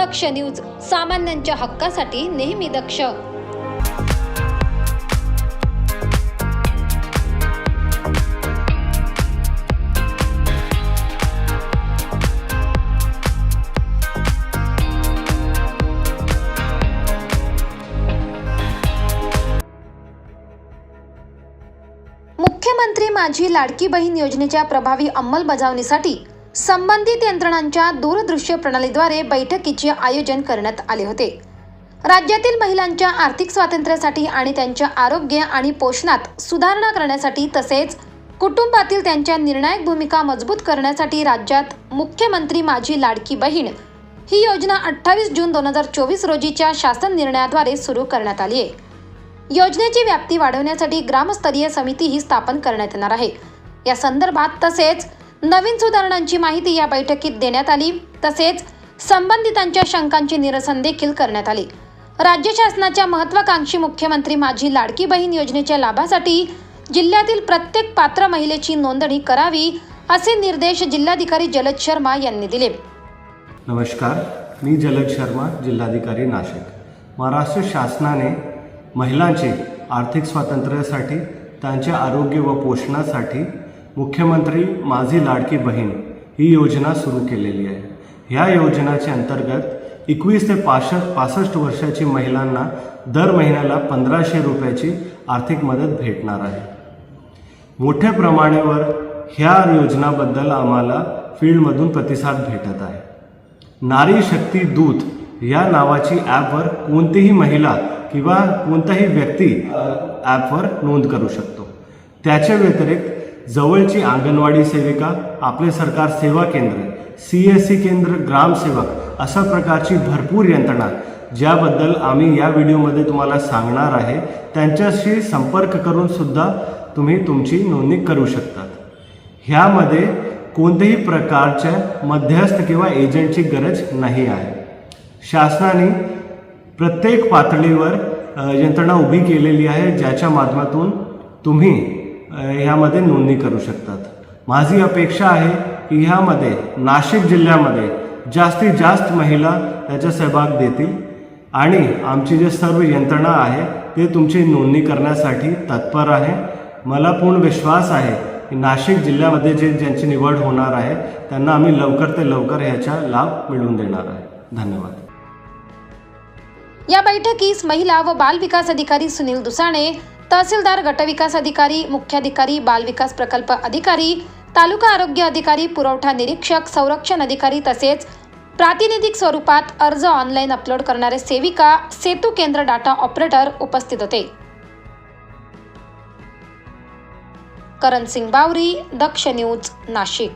दक्ष news सामान्यांच्या हक्कासाठी नेहमी दक्ष. मुख्यमंत्री माझी लाडकी बहीण योजनेच्या प्रभावी अंमलबजावणीसाठी संबंधित यंत्रणांच्या दूरदृश्य प्रणालीद्वारे बैठकीचे आयोजन करण्यात आले होते. राज्यातील महिलांच्या आर्थिक स्वातंत्र्यासाठी आणि त्यांच्या आरोग्य आणि पोषणात सुधारणा करण्यासाठी तसेच कुटुंबातील त्यांच्या निर्णायक भूमिका मजबूत करण्यासाठी राज्यात मुख्यमंत्री माझी लाडकी बहीण ही योजना अठ्ठावीस जून दोन हजार चोवीस रोजीच्या शासन निर्णयाद्वारे सुरू करण्यात आली आहे. योजनेची व्याप्ती वाढवण्यासाठी ग्रामस्तरीय समिती ही स्थापन करण्यात येणार आहे. या संदर्भात तसेच नवीन सुधारणांची माहिती या बैठकीत देण्यात आली. तसेच संबंधितांच्या शंकांचे निरसन देखील करण्यात आले. राज्य शासनाच्या महत्वाकांक्षी मुख्यमंत्री माझी लाडकी बहीण योजनेच्या लाभासाठी जिल्ह्यातील प्रत्येक पात्र महिलेची नोंदणी करावी असे निर्देश जिल्हाधिकारी जलद शर्मा यांनी दिले. नमस्कार मी जलद शर्मा जिल्हाधिकारी नाशिक. महाराष्ट्र शासनाने महिलांचे आर्थिक स्वातंत्र्यासाठी त्यांच्या आरोग्य व पोषणासाठी मुख्यमंत्री माझी लाडकी बहीण ही योजना सुरू केलेली आहे. ह्या योजनाच्या अंतर्गत एकवीस ते पाश पासष्ट वर्षाची महिलांना दर महिन्याला पंधराशे रुपयाची आर्थिक मदत भेटणार आहे. मोठ्या प्रमाणावर ह्या योजनाबद्दल आम्हाला फील्डमधून प्रतिसाद भेटत आहे. नारी शक्ती दूत या नावाची ॲपवर कोणतीही महिला किंवा कोणताही व्यक्ती ॲपवर नोंद करू शकतो. त्याच्या व्यतिरिक्त जवळची अंगणवाडी सेविका आपले सरकार सेवा केंद्र सी एस सी केंद्र ग्रामसेवक अशा प्रकारची भरपूर यंत्रणा. ज्याबद्दल आम्ही या व्हिडिओमध्ये तुम्हाला सांगणार आहे त्यांच्याशी संपर्क करून सुद्धा तुम्ही तुमची नोंदणी करू शकतात ह्यामध्ये कोणत्याही प्रकारच्या मध्यस्थ किंवा एजंटची गरज नाही आहे. शासनाने प्रत्येक पातळीवर यंत्रणा उभी केलेली आहे ज्याच्या माध्यमातून तुम्ही ह्यामध्ये नोंदणी करू शकतात. माझी अपेक्षा आहे की ह्यामध्ये नाशिक जिल्ह्यामध्ये जास्तीत जास्त महिला त्याचा सहभाग देतील आणि आमची जे सर्व यंत्रणा आहे ते तुमची नोंदणी करण्यासाठी तत्पर आहे. मला पूर्ण विश्वास आहे की नाशिक जिल्ह्यामध्ये जे ज्यांची निवड होणार आहे त्यांना आम्ही लवकर ते लवकर ह्याचा लाभ मिळवून देणार आहे. धन्यवाद. या बैठकीस महिला व बाल विकास अधिकारी सुनील दुसाणे तहसीलदार गटविकास अधिकारी मुख्याधिकारी बाल विकास प्रकल्प अधिकारी तालुका आरोग्य अधिकारी पुरवठा निरीक्षक संरक्षण अधिकारी तसेच प्रातिनिधिक स्वरूपात अर्ज ऑनलाईन अपलोड करणारे सेविका सेतू केंद्र डाटा ऑपरेटर उपस्थित होते. करण सिंग बावरी दक्ष न्यूज नाशिक.